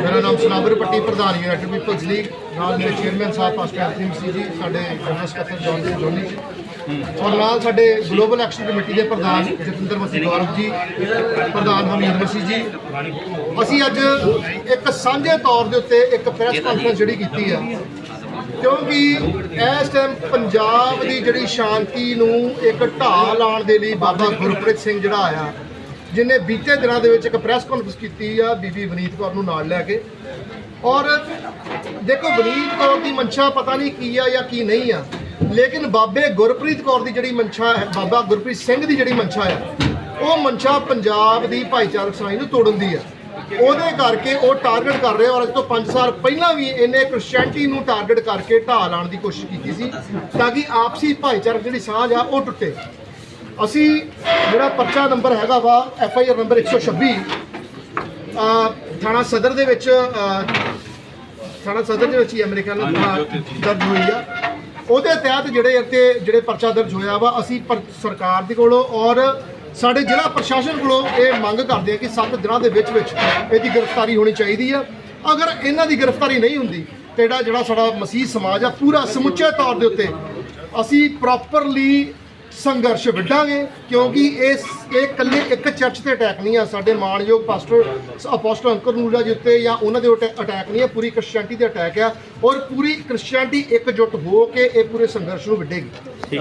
ਮੇਰਾ ਨਾਮ ਸੁਨਾਵਰ ਪੱਟੀ, ਪ੍ਰਧਾਨ ਯੂਨਾਈਟਿਡ ਪੀਪਲਸ ਲੀਗ ਨਾਲ ਮੇਰੇ ਚੇਅਰਮੈਨ ਸਾਹਿਬ ਪਾਸਟਰ ਐਂਥਨੀ ਸੀ ਜੀ, ਸਾਡੇ ਜਨਰਲ ਸਕੱਤਰ ਜੌਨ ਜੀ ਜੋਨੀ ਜੀ। ਔਰ ਨਾਲ ਸਾਡੇ ਗਲੋਬਲ ਐਕਸ਼ਨ ਕਮੇਟੀ ਦੇ ਪ੍ਰਧਾਨ ਜਤਿੰਦਰ ਮਸੀ ਗੌਰਵ ਜੀ, ਪ੍ਰਧਾਨ ਹਮੀਦ ਮਸੀਹ ਜੀ। ਅਸੀਂ ਅੱਜ ਇੱਕ ਸਾਂਝੇ ਤੌਰ ਦੇ ਉੱਤੇ ਇੱਕ ਪ੍ਰੈਸ ਕਾਨਫਰੰਸ ਜਿਹੜੀ ਕੀਤੀ ਆ। ਕਿਉਂਕਿ ਇਸ ਟਾਈਮ ਪੰਜਾਬ ਦੀ ਜਿਹੜੀ ਸ਼ਾਂਤੀ ਨੂੰ ਇੱਕ ਢਾਹ ਲਾਉਣ ਦੇ ਲਈ ਬਾਬਾ ਗੁਰਪ੍ਰੀਤ ਸਿੰਘ ਜਿਹੜਾ ਆਇਆ ਜਿਨੇ ਬੀਤੇ ਦਿਨਾਂ ਦੇ ਵਿੱਚ ਇੱਕ ਪ੍ਰੈਸ ਕਾਨਫਰੰਸ ਕੀਤੀ ਆ ਬੀਬੀ ਵਨੀਤ ਕੌਰ ਨੂੰ ਨਾਲ ਲੈ ਕੇ। ਔਰ ਦੇਖੋ, ਵਨੀਤ ਕੌਰ ਦੀ ਮਨਸ਼ਾ ਪਤਾ ਨਹੀਂ ਕੀ ਆ ਜਾਂ ਕੀ ਨਹੀਂ ਆ, ਲੇਕਿਨ ਬਾਬੇ ਗੁਰਪ੍ਰੀਤ ਕੌਰ ਦੀ ਜਿਹੜੀ ਮਨਸ਼ਾ ਹੈ, ਬਾਬਾ ਗੁਰਪ੍ਰੀਤ ਸਿੰਘ ਦੀ ਜਿਹੜੀ ਮਨਸ਼ਾ ਆ, ਉਹ ਮਨਸ਼ਾ ਪੰਜਾਬ ਦੀ ਭਾਈਚਾਰਕ ਸਾਂਝ ਨੂੰ ਤੋੜਨ ਦੀ ਆ। ਉਹਦੇ ਕਰਕੇ ਉਹ ਟਾਰਗੇਟ ਕਰ ਰਹੇ ਔਰ ਅੱਜ ਤੋਂ 5 ਸਾਲ ਪਹਿਲਾਂ ਵੀ ਇਹਨੇ ਕ੍ਰਿਸਚੀਅਨਟੀ ਨੂੰ ਟਾਰਗੇਟ ਕਰਕੇ ਢਾਹ ਲਾਉਣ ਦੀ ਕੋਸ਼ਿਸ਼ ਕੀਤੀ ਸੀ, ਤਾਂ ਕਿ ਆਪਸੀ ਭਾਈਚਾਰਕ ਜਿਹੜੀ ਸਾਂਝ ਆ, ਉਹ ਟੁੱਟੇ। ਅਸੀਂ ਜਿਹੜਾ ਪਰਚਾ ਨੰਬਰ ਹੈਗਾ ਵਾ ਐਫ ਆਈ ਆਰ ਨੰਬਰ 126 ਅ, ਥਾਣਾ ਸਦਰ ਦੇ ਵਿੱਚ ਥਾਣਾ ਸਦਰ ਦੇ ਵਿੱਚ ਹੀ ਅਮਰੀਕਾ ਨਾਲ ਦਰਜ ਹੋਈ ਆ। ਉਹਦੇ ਤਹਿਤ ਜਿਹੜੇ ਇੱਥੇ ਜਿਹੜੇ ਪਰਚਾ ਦਰਜ ਹੋਇਆ ਵਾ ਅਸੀਂ ਸਰਕਾਰ ਦੇ ਕੋਲੋਂ ਔਰ ਸਾਡੇ ਜ਼ਿਲ੍ਹਾ ਪ੍ਰਸ਼ਾਸਨ ਕੋਲੋਂ ਇਹ ਮੰਗ ਕਰਦੇ ਆ ਕਿ 7 ਦਿਨਾਂ ਦੇ ਵਿੱਚ ਵਿੱਚ ਇਹਦੀ ਗ੍ਰਿਫਤਾਰੀ ਹੋਣੀ ਚਾਹੀਦੀ ਆ। ਅਗਰ ਇਹਨਾਂ ਦੀ ਗ੍ਰਿਫਤਾਰੀ ਨਹੀਂ ਹੁੰਦੀ ਤੇ ਜਿਹੜਾ ਜਿਹੜਾ ਸਾਡਾ ਮਸੀਹ ਸਮਾਜ ਆ ਪੂਰਾ ਸਮੁੱਚੇ ਤੌਰ ਦੇ ਉੱਤੇ ਅਸੀਂ ਪ੍ਰੋਪਰਲੀ ਸੰਘਰਸ਼ ਵਿੱਢਾਂਗੇ, ਕਿਉਂਕਿ ਇਹ ਇਹ ਇਕੱਲੇ ਇੱਕ ਚਰਚ ਤੇ ਅਟੈਕ ਨਹੀਂ ਆ, ਸਾਡੇ ਮਾਣਯੋਗ ਪਾਸਟਰ ਅਪੋਸਟਲ ਅੰਕਰ ਨੂਰਾ ਜੀ ਉੱਤੇ ਜਾਂ ਉਹਨਾਂ ਦੇ ਉੱਤੇ ਅਟੈਕ ਨਹੀਂ ਹੈ ਪੂਰੀ ਕ੍ਰਿਸਚੀਅਨਟੀ ਤੇ ਅਟੈਕ ਆ, ਔਰ ਪੂਰੀ ਕ੍ਰਿਸਚੀਅਨਟੀ ਇਕਜੁੱਟ ਹੋ ਕੇ ਇਹ ਪੂਰੇ ਸੰਘਰਸ਼ ਨੂੰ ਵਿੱਢੇਗੀ।